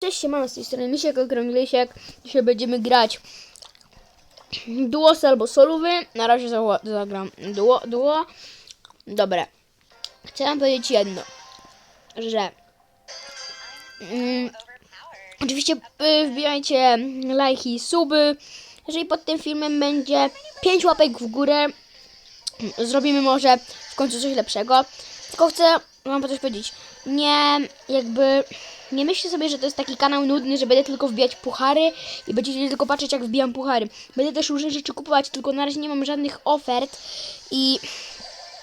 Cześć, mamy z tej strony Misiek Okrąglisiek. Dzisiaj będziemy grać duos albo solówy. Na razie za- zagram duo, duo. Dobra. Chcę wam powiedzieć jedno, że mm, oczywiście y, wbijajcie lajki i suby. Jeżeli pod tym filmem będzie 5 łapek w górę, zrobimy może w końcu coś lepszego. Tylko chcę wam coś powiedzieć. Nie, jakby, nie myślcie sobie, że to jest taki kanał nudny, że będę tylko wbijać puchary i będziecie tylko patrzeć, jak wbijam puchary. Będę też różne rzeczy kupować, tylko na razie nie mam żadnych ofert i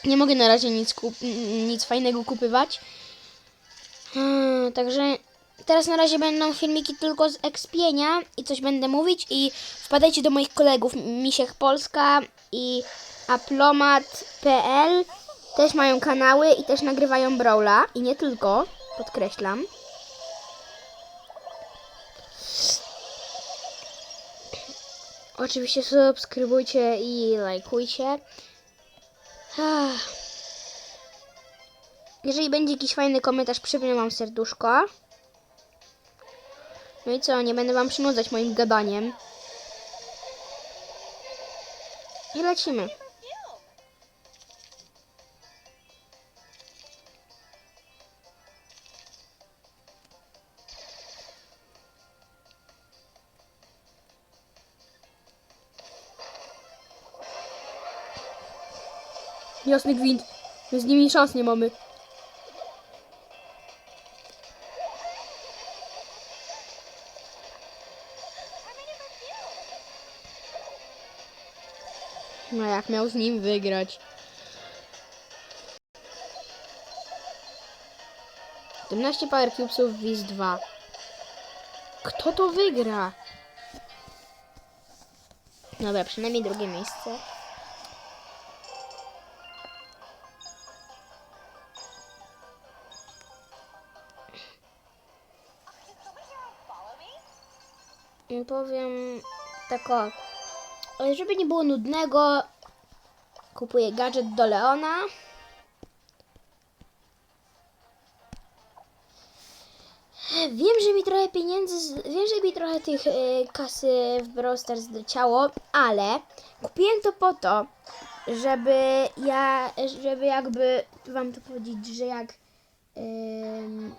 nie mogę na razie nic, kup- nic fajnego kupywać. Hmm, także teraz na razie będą filmiki tylko z ekspienia i coś będę mówić i wpadajcie do moich kolegów Misiek Polska i aplomat.pl też mają kanały i też nagrywają Brawla i nie tylko, podkreślam. Oczywiście subskrybujcie i lajkujcie. Jeżeli będzie jakiś fajny komentarz, przypnę wam serduszko. No i co, nie będę wam przynudzać moim gadaniem. I lecimy. Jasny gwint. My z nimi szans nie mamy. No jak miał z nim wygrać? 17 Power Cubesów Wiz 2. Kto to wygra? Dobra, przynajmniej drugie miejsce. Powiem tak o, ale żeby nie było nudnego, kupuję gadżet do Leona. Wiem, że mi trochę pieniędzy, wiem, że mi trochę tych e, kasy w Brawl Stars zleciało, ale kupiłem to po to, żeby ja, żeby jakby wam to powiedzieć, że jak em,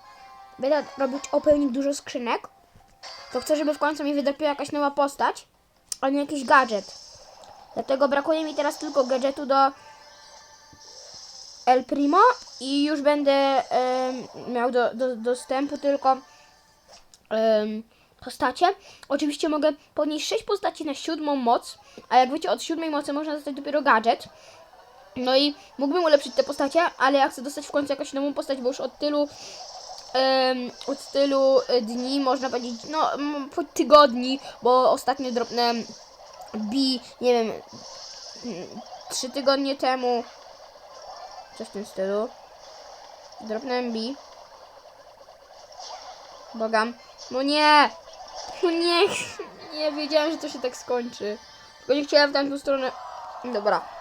będę robić opening dużo skrzynek, to chcę, żeby w końcu mi wydropiła jakaś nowa postać, a nie jakiś gadżet. Dlatego brakuje mi teraz tylko gadżetu do El Primo i już będę miał do, do, dostępu tylko em, postacie. Oczywiście mogę podnieść 6 postaci na siódmą moc, a jak wiecie, od siódmej mocy można dostać dopiero gadżet. No i mógłbym ulepszyć te postacie, ale ja chcę dostać w końcu jakąś nową postać, bo już od tylu od tylu e, dni, można powiedzieć, no tygodni, bo ostatnio dropnąłem B, nie wiem, trzy tygodnie temu, coś w tym stylu, dropnąłem B, bogam, no nie, no nie, nie wiedziałem, że to się tak skończy, tylko nie chciałem w tamtą stronę, dobra.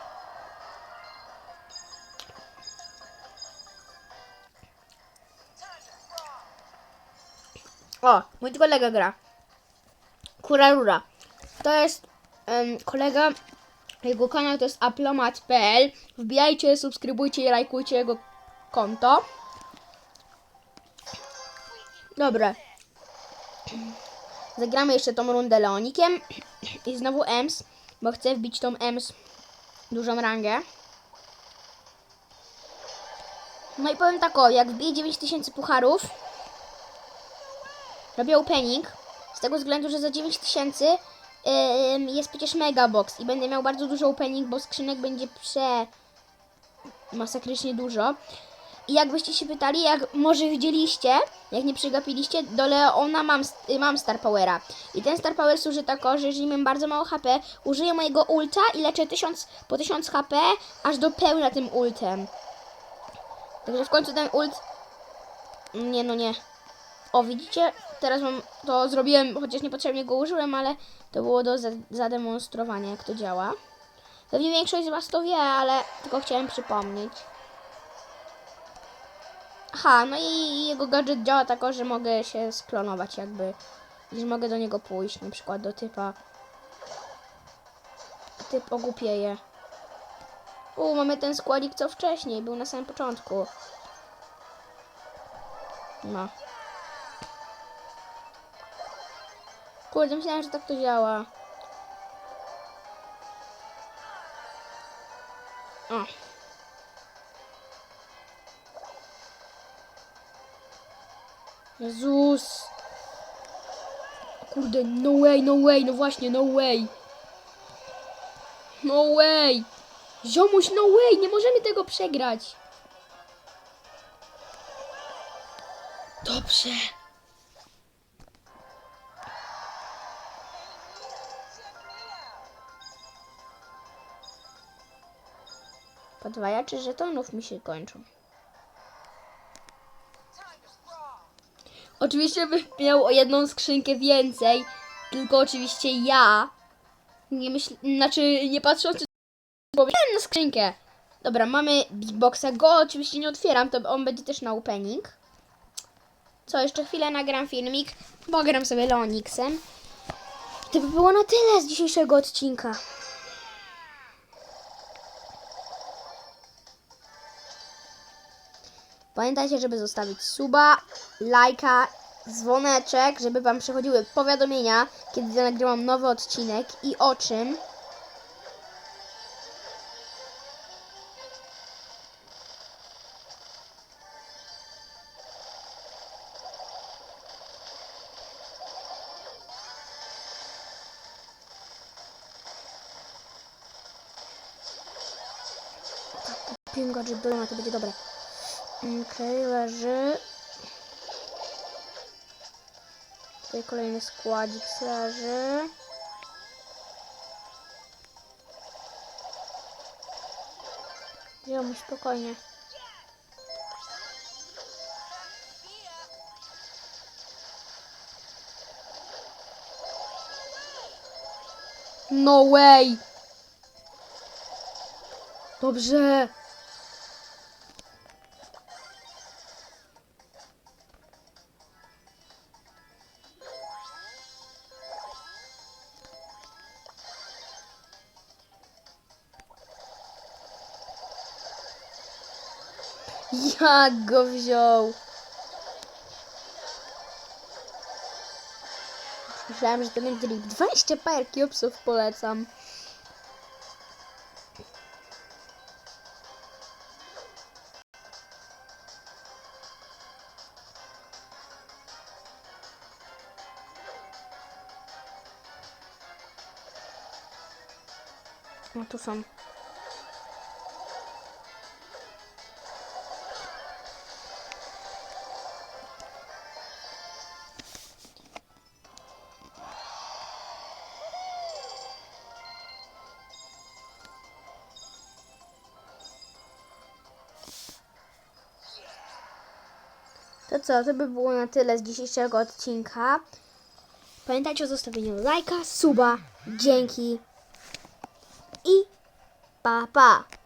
O, mój kolega gra. Kurarura. To jest em, kolega, jego kanał to jest aplomat.pl. Wbijajcie, subskrybujcie i lajkujcie jego konto. Dobra. Zagramy jeszcze tą rundę Leonikiem. I znowu Ems, bo chcę wbić tą Ems dużą rangę. No i powiem tak o, jak wbiję 9000 pucharów, robię opening z tego względu, że za 9000 ym, jest przecież mega box i będę miał bardzo dużo opening, bo skrzynek będzie prze masakrycznie dużo. I jakbyście się pytali, jak może widzieliście, jak nie przegapiliście, do Leona mam, y, mam Star Powera. I ten Star Power służy tako, że jeżeli mam bardzo mało HP, użyję mojego ulta i leczę 1000, po 1000 HP, aż do pełna tym ultem. Także w końcu ten ult... Nie, no nie. O, widzicie? Teraz mam to zrobiłem, chociaż niepotrzebnie go użyłem, ale to było do za- zademonstrowania, jak to działa. Pewnie większość z Was to wie, ale tylko chciałem przypomnieć. Aha, no i jego gadżet działa tak, że mogę się sklonować jakby. Że mogę do niego pójść, na przykład do typa. Typ ogłupieje. U, mamy ten składzik co wcześniej, był na samym początku. No. Kurde, myślałem, że tak to działa. O. Jezus. Kurde, no way, no way, no właśnie, no way. No way. Ziomuś, no way, nie możemy tego przegrać. Dobrze. Podwajacze żetonów mi się kończą. Oczywiście bym miał o jedną skrzynkę więcej, tylko oczywiście ja nie myśl, znaczy nie patrząc bo miałem na skrzynkę. Dobra, mamy Big Boxa. Go oczywiście nie otwieram, to on będzie też na opening. Co, jeszcze chwilę nagram filmik, bo gram sobie Leonixem. To by było na tyle z dzisiejszego odcinka. Pamiętajcie, żeby zostawić suba, lajka, dzwoneczek, żeby Wam przychodziły powiadomienia, kiedy nagrywam nowy odcinek i o czym. Gadżet do Lona, to będzie dobre. Okej, leży. Tutaj kolejny składzik leży. Ziomuś, spokojnie. No way! Dobrze. Jak go wziął? Myślałem, że to będzie drip. 20 par cubesów polecam. No tu są. To co, to by było na tyle z dzisiejszego odcinka. Pamiętajcie o zostawieniu lajka, suba, dzięki i pa pa!